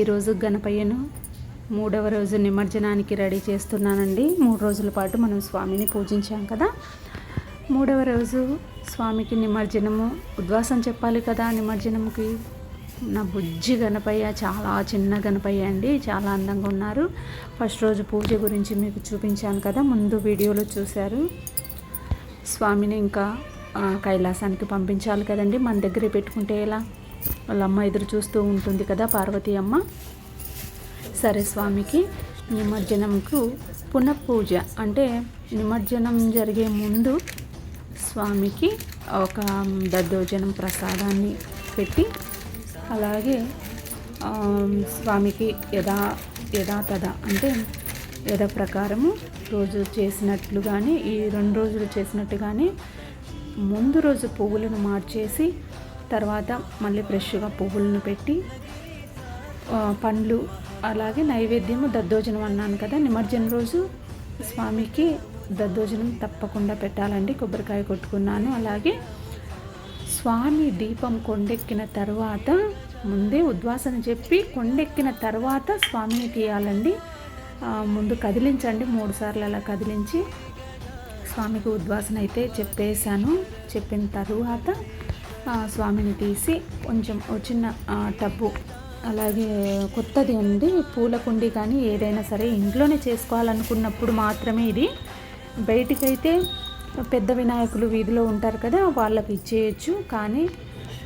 ఈరోజు గణపయ్యను మూడవ రోజు నిమజ్జనానికి రెడీ చేస్తున్నానండి. మూడు రోజుల పాటు మనం స్వామిని పూజించాం కదా. మూడవ రోజు స్వామికి నిమజ్జనము ఉద్వాసం చెప్పాలి కదా నిమజ్జనంకి నా బుజ్జి గణపయ్య చాలా చిన్న గణపయ్య అండి చాలా అందంగా ఉన్నారు. ఫస్ట్ రోజు పూజ గురించి మీకు చూపించాను కదా ముందు వీడియోలో చూశారు. స్వామిని ఇంకా కైలాసానికి పంపించాలి కదండి మన దగ్గరే పెట్టుకుంటే ఎలా? వాళ్ళ అమ్మ ఎదురు చూస్తూ ఉంటుంది కదా పార్వతి అమ్మ. సరే స్వామికి నిమజ్జనంకు పునఃపూజ. అంటే నిమజ్జనం జరిగే ముందు స్వామికి ఒక దద్దోజనం ప్రసాదాన్ని పెట్టి అలాగే స్వామికి యథా యథాతథ అంటే యథ ప్రకారము రోజు చేసినట్లు కానీ ఈ రెండు రోజులు చేసినట్టు కానీ ముందు రోజు పువ్వులను మార్చేసి తర్వాత మళ్ళీ ఫ్రెష్గా పువ్వులను పెట్టి పండ్లు అలాగే నైవేద్యము దద్దోజనం అన్నాను కదా నిమజ్జనం రోజు స్వామికి దద్దోజనం తప్పకుండా పెట్టాలండి కొబ్బరికాయ కొట్టుకున్నాను. అలాగే స్వామి దీపం కొండెక్కిన తర్వాత ముందే ఉద్వాసన చెప్పి కొండెక్కిన తర్వాత స్వామిని తీయాలండి. ముందు కదిలించండి మూడు సార్లు అలా కదిలించి స్వామికి ఉద్వాసన అయితే చెప్పేశాను. చెప్పిన తరువాత స్వామిని తీసి కొంచెం చిన్న టబ్బు అలాగే కొత్తది అండి పూల కుండి కానీ ఏదైనా సరే ఇంట్లోనే చేసుకోవాలనుకున్నప్పుడు మాత్రమే ఇది. బయటికైతే పెద్ద వినాయకులు వీధిలో ఉంటారు కదా వాళ్ళకి ఇచ్చేయచ్చు. కానీ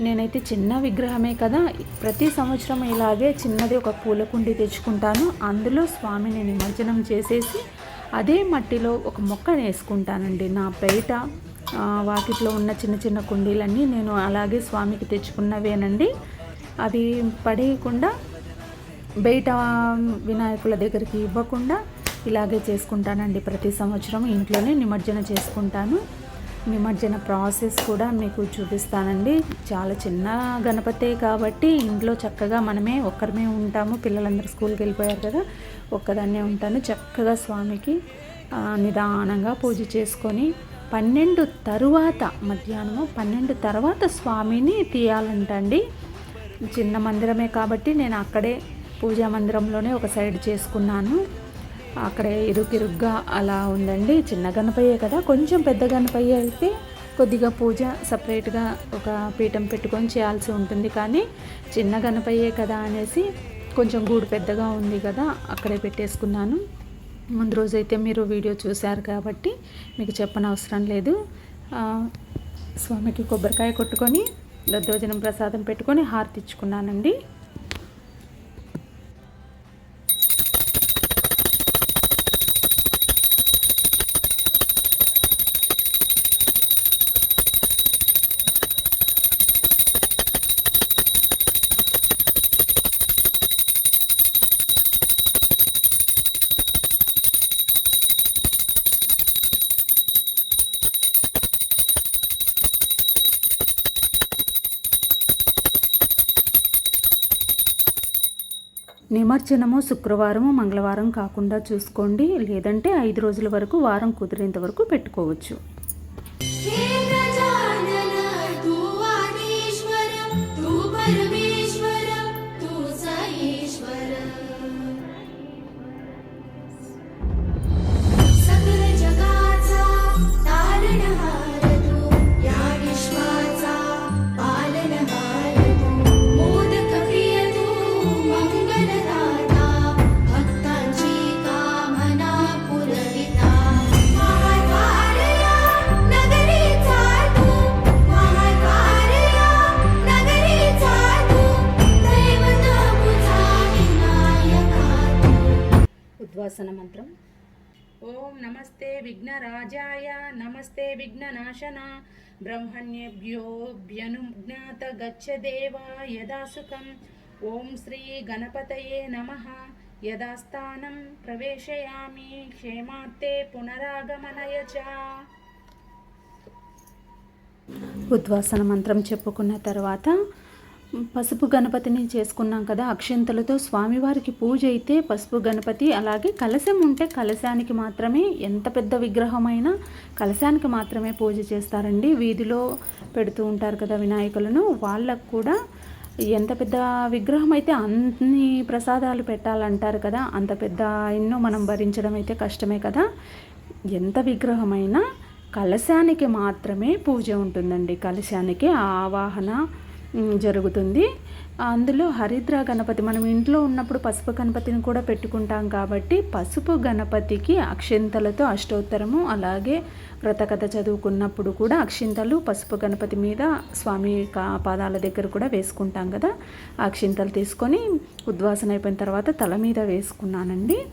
నేనైతే చిన్న విగ్రహమే కదా ప్రతి సంవత్సరం ఇలాగే చిన్నది ఒక పూల కుండి తెచ్చుకుంటాను. అందులో స్వామిని నిమజ్జనం చేసేసి అదే మట్టిలో ఒక మొక్క వేసుకుంటానండి. నా బయట వాకిట్లో ఉన్న చిన్న చిన్న కుండీలన్నీ నేను అలాగే స్వామికి తెచ్చుకున్నవేనండి. అవి పడేయకుండా బయట వినాయకుల దగ్గరికి ఇవ్వకుండా ఇలాగే చేసుకుంటానండి. ప్రతి సంవత్సరం ఇంట్లోనే నిమజ్జన చేసుకుంటాను. నిమజ్జన ప్రాసెస్ కూడా మీకు చూపిస్తానండి. చాలా చిన్న గణపతే కాబట్టి ఇంట్లో చక్కగా మనమే ఒక్కరమే ఉంటాము. పిల్లలందరూ స్కూల్కి వెళ్ళిపోయారు కదా ఒక్కదాన్నే ఉంటాను. చక్కగా స్వామికి నిదానంగా పూజ చేసుకొని పన్నెండు తరువాత మధ్యాహ్నము పన్నెండు తర్వాత స్వామిని తీయాలంటండి. చిన్న మందిరమే కాబట్టి నేను అక్కడే పూజా మందిరంలోనే ఒక సైడ్ చేసుకున్నాను. అక్కడే ఇరుకిరుగ్గా అలా ఉందండి. చిన్న గణపయ్యే కదా కొంచెం పెద్ద గణపయ్య అయితే కొద్దిగా పూజ సపరేట్గా ఒక పీఠం పెట్టుకొని చేయాల్సి ఉంటుంది. కానీ చిన్న గణపయ్యే కదా అనేసి కొంచెం గూడు పెద్దగా ఉంది కదా అక్కడే పెట్టేసుకున్నాను. ముందు రోజైతే మీరు వీడియో చూశారు కాబట్టి మీకు చెప్పనవసరం లేదు. స్వామికి కొబ్బరికాయ కొట్టుకొని దద్దోజనం ప్రసాదం పెట్టుకొని హారతి ఇచ్చుకున్నానండి. నిమజ్జనము శుక్రవారము మంగళవారం కాకుండా చూసుకోండి. లేదంటే ఐదు రోజుల వరకు వారం కుదిరేంత వరకు పెట్టుకోవచ్చు. ఉద్వాసన మంత్రం. ఓం నమస్తే విఘ్నరాజాయ నమస్తే విఘ్ననాశన. బ్రహ్మణ్యేభ్యోభ్యనుజ్ఞాత గచ్చ దేవా యదా సుఖం ఓం శ్రీ గణపతయే నమ. యథాస్థానం ప్రవేశయామి క్షేమార్తే పునరాగమనయ చ. ఉద్వాసన మంత్రం చెప్పుకున్న తర్వాత పసుపు గణపతిని చేసుకున్నాం కదా అక్షంతలతో స్వామివారికి పూజ అయితే పసుపు గణపతి అలాగే కలశం ఉంటే కలశానికి మాత్రమే ఎంత పెద్ద విగ్రహమైనా కలశానికి మాత్రమే పూజ చేస్తారండి. వీధిలో పెడుతూ ఉంటారు కదా వినాయకులను వాళ్ళకు కూడా ఎంత పెద్ద విగ్రహం అయితే అన్ని ప్రసాదాలు పెట్టాలంటారు కదా అంత పెద్ద ఎన్నో మనం భరించడం అయితే కష్టమే కదా. ఎంత విగ్రహమైనా కలశానికి మాత్రమే పూజ ఉంటుందండి. కలశానికి ఆవాహన జరుగుతుంది. అందులో హరిద్ర గణపతి మనం ఇంట్లో ఉన్నప్పుడు పసుపు గణపతిని కూడా పెట్టుకుంటాం కాబట్టి పసుపు గణపతికి అక్షింతలతో అష్టోత్తరము అలాగే వ్రతకథ చదువుకున్నప్పుడు కూడా అక్షింతలు పసుపు గణపతి మీద స్వామి కా- పాదాల దగ్గర కూడా వేసుకుంటాం కదా. ఆ అక్షింతలు తీసుకొని ఉద్వాసన అయిపోయిన తర్వాత తల మీద వేసుకున్నానండి.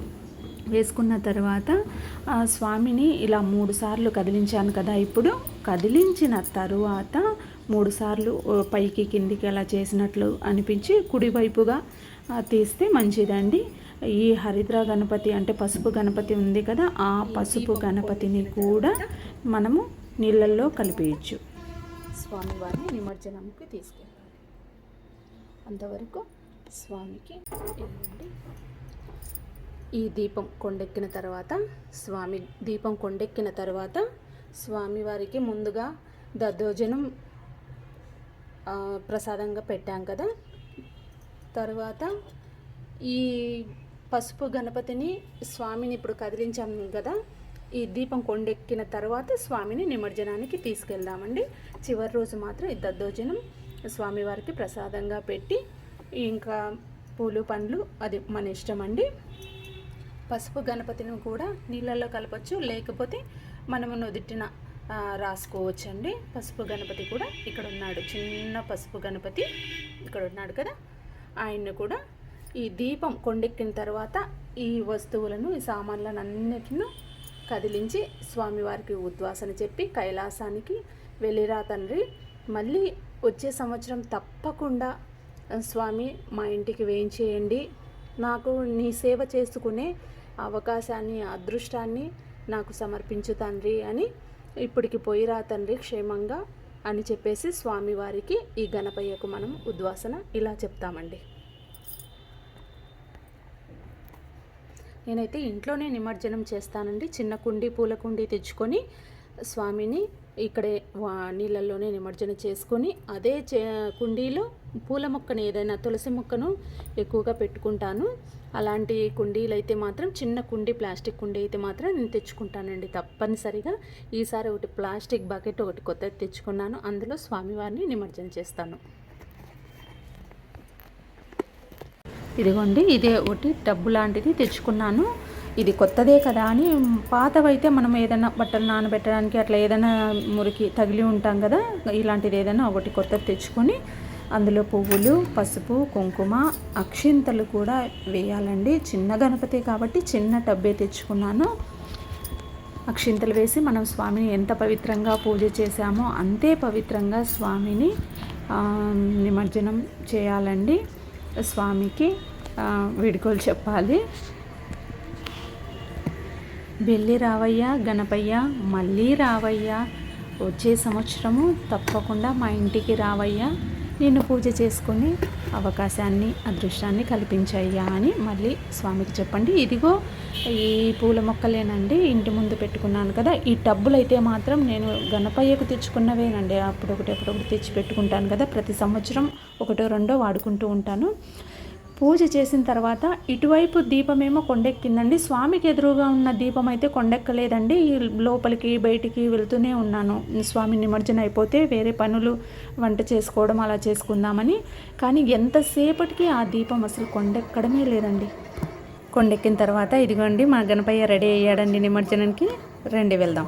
వేసుకున్న తర్వాత ఆ స్వామిని ఇలా మూడు సార్లు కదిలించాను కదా. ఇప్పుడు కదిలించిన తరువాత మూడుసార్లు పైకి కిందికి అలా చేసినట్లు అనిపించి కుడివైపుగా తీస్తే మంచిదండి. ఈ హరిద్ర గణపతి అంటే పసుపు గణపతి ఉంది కదా ఆ పసుపు గణపతిని కూడా మనము నీళ్ళల్లో కలిపేయచ్చు. స్వామివారిని నిమజ్జనంకి తీసుకెళ్ళాలి. అంతవరకు స్వామికి ఈ దీపం కొండెక్కిన తర్వాత స్వామి దీపం కొండెక్కిన తర్వాత స్వామివారికి ముందుగా దద్దోజనం ప్రసాదంగా పెట్టాం కదా. తర్వాత ఈ పసుపు గణపతిని స్వామిని ఇప్పుడు కదిలించాం కదా. ఈ దీపం కొండెక్కిన తర్వాత స్వామిని నిమజ్జనానికి తీసుకెళ్దామండి. చివరి రోజు మాత్రం ఈ దద్దోజనం స్వామివారికి ప్రసాదంగా పెట్టి ఇంకా పూలు పండ్లు అది మన ఇష్టం అండి పసుపు గణపతిని కూడా నీళ్ళల్లో కలపచ్చు లేకపోతే మనము నుదిటిన రాసుకోవచ్చండి. పసుపు గణపతి కూడా ఇక్కడ ఉన్నాడు చిన్న పసుపు గణపతి ఇక్కడ ఉన్నాడు కదా. ఆయన్ని కూడా ఈ దీపం కొండెక్కిన తర్వాత ఈ వస్తువులను ఈ సామాన్లను అన్నిటిను కదిలించి స్వామివారికి ఉద్వాసన చెప్పి కైలాసానికి వెళ్ళిరా తండ్రి. మళ్ళీ వచ్చే సంవత్సరం తప్పకుండా స్వామి మా ఇంటికి వేయించేయండి. నాకు నీ సేవ చేసుకునే అవకాశాన్ని అదృష్టాన్ని నాకు సమర్పించు తండ్రి అని ఇప్పటికి పోయిరా తండ్రి క్షేమంగా అని చెప్పేసి స్వామివారికి ఈ గణపయ్యకు మనం ఉద్వాసన ఇలా చెప్తామండి. నేనైతే ఇంట్లోనే నిమజ్జనం చేస్తానండి. చిన్న కుండి పూల కుండి తెచ్చుకొని స్వామిని ఇక్కడే వా- నీళ్ళల్లోనే నిమజ్జనం చేసుకొని అదే చే కుండీలో పూల మొక్కను ఏదైనా తులసి మొక్కను ఎక్కువగా పెట్టుకుంటాను. అలాంటి కుండీలు అయితే మాత్రం చిన్న కుండీ ప్లాస్టిక్ కుండీ అయితే మాత్రం నేను తెచ్చుకుంటానండి తప్పనిసరిగా. ఈసారి ఒకటి ప్లాస్టిక్ బకెట్ ఒకటి కొత్తది తెచ్చుకున్నాను. అందులో స్వామివారిని నిమజ్జనం చేస్తాను. ఇదిగోండి ఇదే ఒకటి డబ్బు లాంటిది తెచ్చుకున్నాను. ఇది కొత్తదే కదా అని పాతవైతే మనం ఏదైనా బట్టలు నానబెట్టడానికి అట్లా ఏదైనా మురికి తగిలి ఉంటాం కదా ఇలాంటిది ఏదైనా ఒకటి కొత్తది తెచ్చుకొని అందులో పువ్వులు పసుపు కుంకుమ అక్షింతలు కూడా వేయాలండి. చిన్న గణపతి కాబట్టి చిన్న టబ్బే తెచ్చుకున్నాను. అక్షింతలు వేసి మనం స్వామిని ఎంత పవిత్రంగా పూజ చేశామో అంతే పవిత్రంగా స్వామిని నిమజ్జనం చేయాలండి. స్వామికి ఆ, వీడుకోలు చెప్పాలి. వెళ్ళి రావయ్య గణపయ్య మళ్ళీ రావయ్య. వచ్చే సంవత్సరము తప్పకుండా మా ఇంటికి రావయ్యా. నిన్ను పూజ చేసుకుని అవకాశాన్ని అదృష్టాన్ని కల్పించయ్యా అని మళ్ళీ స్వామికి చెప్పండి. ఇదిగో ఈ పూల మొక్కలేనండి ఇంటి ముందు పెట్టుకున్నాను కదా ఈ డబ్బులు అయితే మాత్రం నేను గణపయ్యకు తెచ్చుకున్నవేనండి. అప్పుడొకటి అప్పుడొకటి తెచ్చి పెట్టుకుంటాను కదా ప్రతి సంవత్సరం ఒకటో రెండో వాడుకుంటూ ఉంటాను. పూజ చేసిన తర్వాత ఇటువైపు దీపమేమో కొండెక్కిందండి. స్వామికి ఎదురుగా ఉన్న దీపం అయితే కొండెక్కలేదండి లోపలికి బయటికి వెళ్తూనే ఉన్నాను. స్వామి నిమజ్జనం అయిపోతే వేరే పనులు వంట చేసుకోవడం అలా చేసుకుందామని. కానీ ఎంతసేపటికి ఆ దీపం అసలు కొండెక్కడమే లేదండి. కొండెక్కిన తర్వాత ఇదిగోండి మా గణపయ్య రెడీ అయ్యాడండి నిమజ్జనానికి రండి వెళ్దాం.